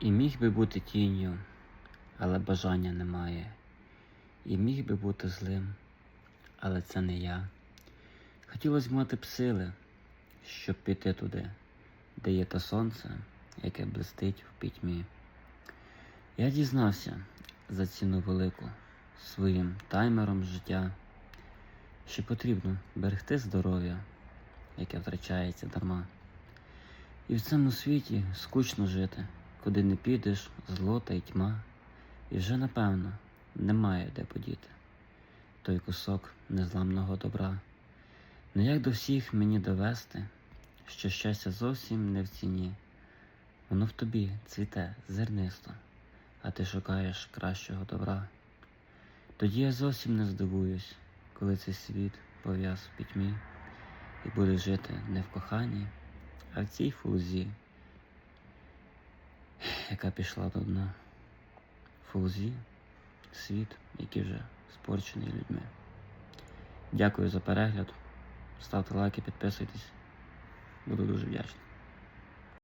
І міг би бути тінню, але бажання немає. І міг би бути злим, але це не я. Хотілося б мати б сили, щоб піти туди, де є те сонце, яке блистить в пітьмі. Я дізнався за ціну велику своїм таймером життя, що потрібно берегти здоров'я, яке втрачається дарма. І в цьому світі скучно жити, куди не підеш, злота й тьма, і вже напевно немає де подіти той кусок незламного добра. Ну як до всіх мені довести, що щастя зовсім не в ціні, воно в тобі цвіте зернисто, а ти шукаєш кращого добра. Тоді я зовсім не здивуюсь, коли цей світ пов'яз в пітьмі і буде жити не в коханні, а в цій фузі, яка пішла до дна. Фулзі світ, який вже спорчений людьми. Дякую за перегляд. Ставте лайки, підписуйтесь. Буду дуже вдячний.